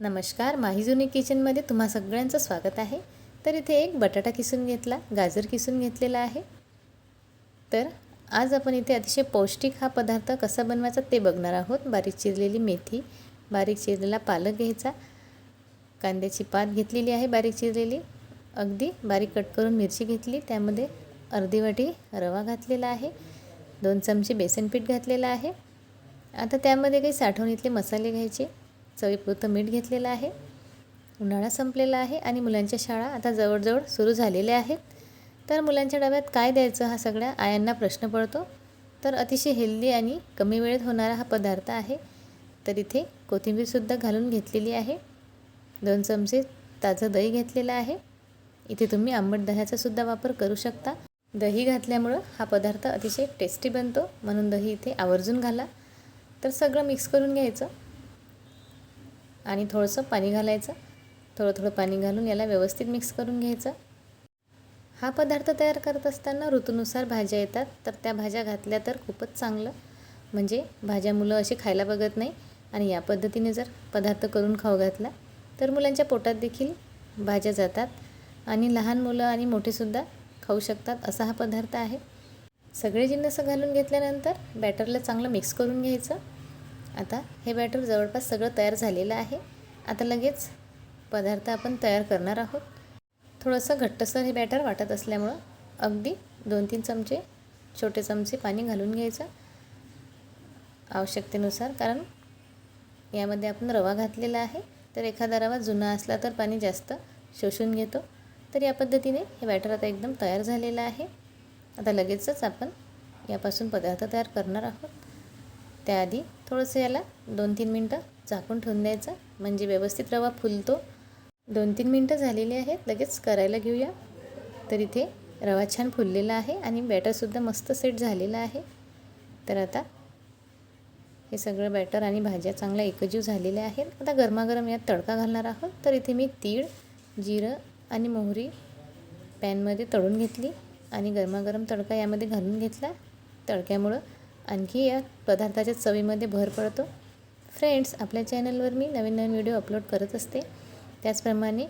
नमस्कार माही जुनी किचनमध्ये तुम्हा सगळ्यांचं स्वागत आहे. तर इथे एक बटाटा किसून घेतला गाजर किसून घेतलेला आहे. तर आज आपण इथे अतिशय पौष्टिक हा पदार्थ कसा बनवायचा ते बघणार आहोत. बारीक चिरलेली मेथी बारीक चिरलेला पालक घ्यायचा कांद्याची पात घेतलेली आहे बारीक चिरलेली. अगदी बारीक कट करून मिरची घेतली त्यामध्ये अर्धी वाटी रवा घातलेला आहे दोन चमचे बेसन पीठ घातलेलं आहे. आता त्यामध्ये काही साठवणीतले मसाले घ्यायचे. चवीपुरतं मीठ घेतलेलं आहे. उन्हाळा संपलेला आहे आणि मुलांच्या शाळा आता जवळजवळ सुरू झालेल्या आहेत. तर मुलांच्या डब्यात काय द्यायचं हा सगळ्या आयांना प्रश्न पडतो. तर अतिशय हेल्दी आणि कमी वेळेत होणारा हा पदार्थ आहे. तर इथे कोथिंबीरसुद्धा घालून घेतलेली आहे. दोन चमचे ताजं दही घेतलेलं आहे. इथे तुम्ही आंबट दह्याचासुद्धा वापर करू शकता. दही घातल्यामुळं हा पदार्थ अतिशय टेस्टी बनतो. म्हणून दही इथे आवर्जून घाला. तर सगळं मिक्स करून घ्यायचं. आणि थोडंसं पाणी घालायचं. थोडं थोडं पाणी घालून याला व्यवस्थित मिक्स करून घ्यायचं. हा पदार्थ तयार करत असताना ऋतूनुसार भाज्या येतात. तर त्या भाज्या घातल्या तर खूपच चांगलं. म्हणजे भाज्या मुलं असे खायला बघत नाही. आणि या पद्धतीने जर पदार्थ करून खाऊ घातला तर मुलांच्या पोटात देखील भाज्या जातात. आणि लहान मुलं आणि मोठेसुद्धा खाऊ शकतात असा हा पदार्थ आहे. सगळे जिन्नस घालून घेतल्यानंतर बॅटरला चांगलं मिक्स करून घ्यायचं. आता हे बॅटर जवळपास सगळं तयार झालेलं आहे. आता लगेच पदार्थ आपण तयार करणार आहोत. थोडंसं घट्टसर हे बॅटर वाटत असल्यामुळं अगदी दोन तीन चमचे छोटे चमचे पाणी घालून घ्यायचं आवश्यकतेनुसार. कारण यामध्ये आपण रवा घातलेला आहे. तर एखादा रवा जुना असला तर पाणी जास्त शोषून घेतो. तर या पद्धतीने हे बॅटर आता एकदम तयार झालेलं आहे. आता लगेचच आपण यापासून पदार्थ तयार करणार आहोत. त्याआधी थोडंसं याला दोन तीन मिनटं झाकून ठेवून द्यायचं. म्हणजे व्यवस्थित रवा फुलतो. दोन तीन मिनटं झालेली आहेत. लगेच करायला घेऊया. तर इथे रवा छान फुललेला आहे आणि बॅटरसुद्धा मस्त सेट झालेला आहे. तर आता हे सगळं बॅटर आणि भाज्या चांगल्या एकजीव झालेल्या आहेत. आता गरमागरम यात तडका घालणार आहोत. तर इथे मी तीळ जिरं आणि मोहरी पॅनमध्ये तळून घेतली आणि गरमागरम तडका यामध्ये घालून घेतला. तडक्यामुळं आणखी या पदार्थाच्या चवीमध्ये भर पडतो. फ्रेंड्स आपल्या चॅनलवर मी नवीन नवीन व्हिडिओ अपलोड करत असते. त्याचप्रमाणे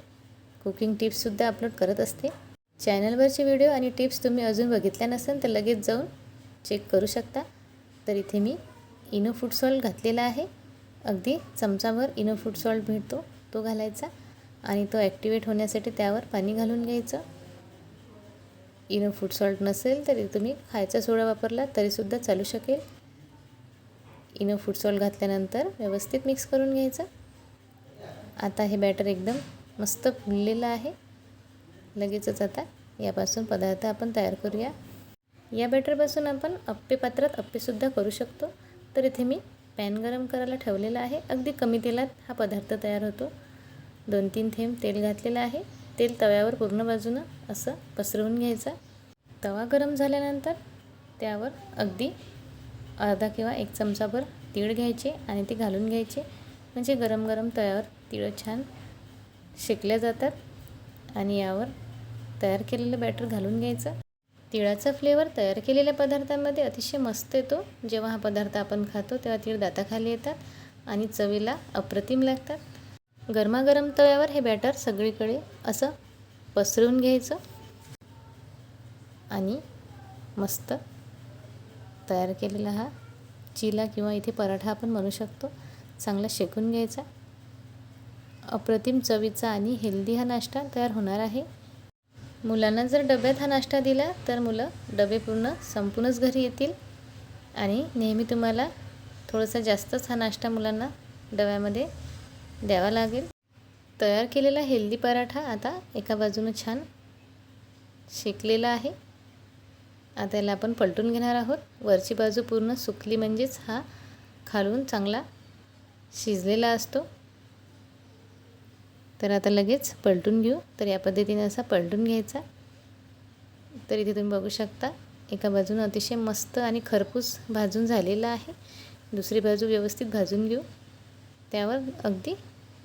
कुकिंग टिप्ससुद्धा अपलोड करत असते. चॅनलवरचे व्हिडिओ आणि टिप्स तुम्ही अजून बघितल्या नसेल तर लगेच जाऊन चेक करू शकता. तर इथे मी इनो फूड सॉल्ट घातलेला आहे. अगदी चमचावर इनो फूड सॉल्ट भेटतो तो घालायचा आणि तो ॲक्टिवेट होण्यासाठी त्यावर पाणी घालून घ्यायचं. इनो फूड सॉल्ट नसेल तरी तुम्ही खायचा सोडा वापरला तरीसुद्धा चालू शकेल. इनो फूड सॉल्ट घातल्यानंतर व्यवस्थित मिक्स करून घ्यायचं. आता हे बॅटर एकदम मस्त फुललेलं आहे. लगेचच आता यापासून पदार्थ आपण तयार करूया. या बॅटरपासून आपण अप्पे पात्रात अप्पेसुद्धा करू शकतो. तर इथे मी पॅन गरम करायला ठेवलेला आहे. अगदी कमी तेलात हा पदार्थ तयार होतो. दोन तीन थेंब तेल घातलेलं आहे. तेल तव्यावर पूर्ण बाजूनं असं पसरवून घ्यायचं. तवा गरम झाल्यानंतर त्यावर अगदी अर्धा किंवा एक चमचाभर तीळ घ्यायचे आणि ते घालून घ्यायचे. म्हणजे गरम गरम तव्यावर तिळं छान शेकल्या जातात आणि यावर तयार केलेलं बॅटर घालून घ्यायचं. तिळाचा फ्लेवर तयार केलेल्या पदार्थांमध्ये अतिशय मस्त येतो. जेव्हा हा पदार्थ आपण खातो तेव्हा तीळ दाताखाली येतात आणि चवीला अप्रतिम लागतात. गरमागरम तव्यावर हे बॅटर सगळीकडे असं पसरवून घ्यायचं. आणि मस्त तयार केलेला हा चिला किंवा इथे पराठा आपण म्हणू शकतो. चांगला शेकून घ्यायचा. अप्रतिम चवीचा आणि हेल्दी हा नाश्ता तयार होणार आहे. मुलांना जर डब्यात हा नाश्ता दिला तर मुलं डबे पूर्ण संपूनच घरी येतील. आणि नेहमी तुम्हाला थोडासा जास्तच हा नाश्ता मुलांना डब्यामध्ये द्यावा लागेल. तयार केलेला हेल्दी पराठा आता एका बाजूनं छान शेकलेला आहे. आता याला आपण पलटून घेणार आहोत. वरची बाजू पूर्ण सुकली म्हणजेच हा खालून चांगला शिजलेला असतो. तर आता लगेच पलटून घेऊ. तर या पद्धतीने असा पलटून घ्यायचा. तर इथे तुम्ही बघू शकता एका बाजूनं अतिशय मस्त आणि खरपूस भाजून झालेला आहे. दुसरी बाजू व्यवस्थित भाजून घेऊ. त्यावर अगदी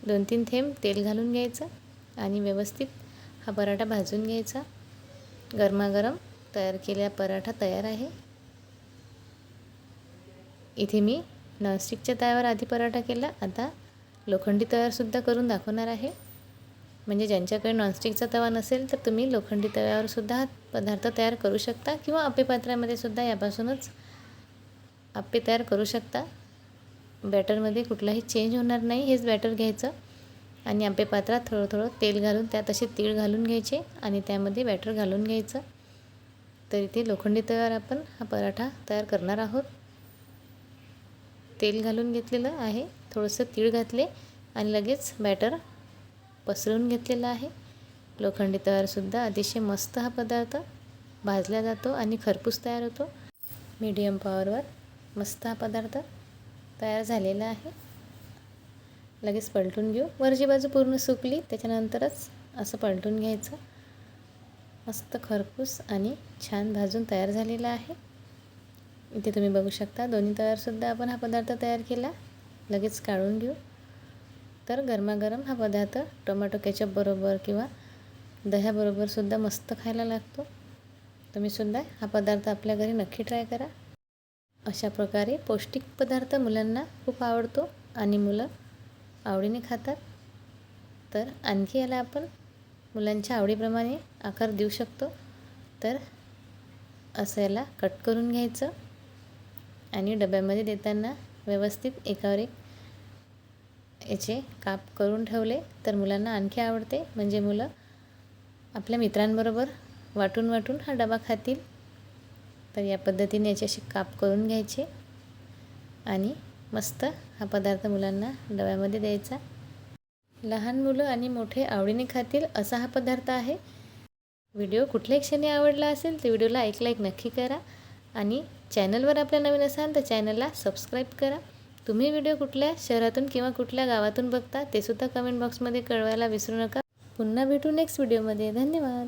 दोन तीन थेंब तेल घालून घ्यायचं आणि व्यवस्थित हा पराठा भाजून घ्यायचा. गरमागरम तयार केलेला पराठा तयार आहे. इथे मी नॉनस्टिकच्या तव्यावर आधी पराठा केला. आता लोखंडी तव्यावरसुद्धा करून दाखवणार आहे. म्हणजे ज्यांच्याकडे नॉनस्टिकचा तवा नसेल तर तुम्ही लोखंडी तव्यावरसुद्धा हा पदार्थ तयार करू शकता किंवा आप्पे पात्रामध्ये सुद्धा यापासूनच आप्पे तयार करू शकता. बॅटरमध्ये कुठलाही चेंज होणार नाही हेच बॅटर घ्यायचं. आणि आंबे पात्रात थोडं थोडं तेल घालून त्यात असे तीळ घालून घ्यायचे आणि त्यामध्ये बॅटर घालून घ्यायचं. तर इथे लोखंडी तव्यावर आपण हा पराठा तयार करणार आहोत. तेल घालून घेतलेलं आहे. थोडंसं तीळ घातले आणि लगेच बॅटर पसरवून घेतलेलं आहे. लोखंडी तव्यावरसुद्धा अतिशय मस्त हा पदार्थ. भाजला जातो आणि खरपूस तयार होतो. मीडियम पॉवरवर मस्त हा पदार्थ. तयार झालेला आहे. लगेच पलटून घेऊ. वरची बाजू पूर्ण सुकली त्याच्यानंतरच असं पलटून घ्यायचं. मस्त खरपूस आणि छान भाजून तयार झालेला आहे. इथे तुम्ही बघू शकता दोन्ही तयारसुद्धा आपण हा पदार्थ तयार केला. लगेच काढून घेऊ. तर गरमागरम हा पदार्थ टोमॅटो केचपबरोबर किंवा दह्याबरोबरसुद्धा मस्त खायला लागतो. तुम्हीसुद्धा हा पदार्थ आपल्या घरी नक्की ट्राय करा. अशा प्रकारे पौष्टिक पदार्थ मुलांना खूप आवडतो आणि मुलं आवडीने खातात. तर आणखी याला आपण मुलांच्या आवडीप्रमाणे आकार देऊ शकतो. तर असं याला कट करून घ्यायचं आणि डब्यामध्ये देताना व्यवस्थित एकावर एक याचे काप करून ठेवले तर मुलांना आणखी आवडते. म्हणजे मुलं आपल्या मित्रांबरोबर वाटून वाटून हा डबा खातील. तर या पद्धतीने याची अशी काप करून घ्यायचे. आणि मस्त हा पदार्थ मुलांना डब्यामध्ये द्यायचा. लहान मुलं आणि मोठे आवडीने खातील असा हा पदार्थ आहे. व्हिडिओ कुठल्याही क्षणी आवडला असेल तर व्हिडिओला एक लाईक नक्की करा. आणि चॅनलवर आपल्या नवीन असाल तर चॅनलला सबस्क्राईब करा. तुम्ही व्हिडिओ कुठल्या शहरातून किंवा कुठल्या गावातून बघता ते सुद्धा कमेंट बॉक्समध्ये कळवायला विसरू नका. पुन्हा भेटू नेक्स्ट व्हिडिओमध्ये. धन्यवाद.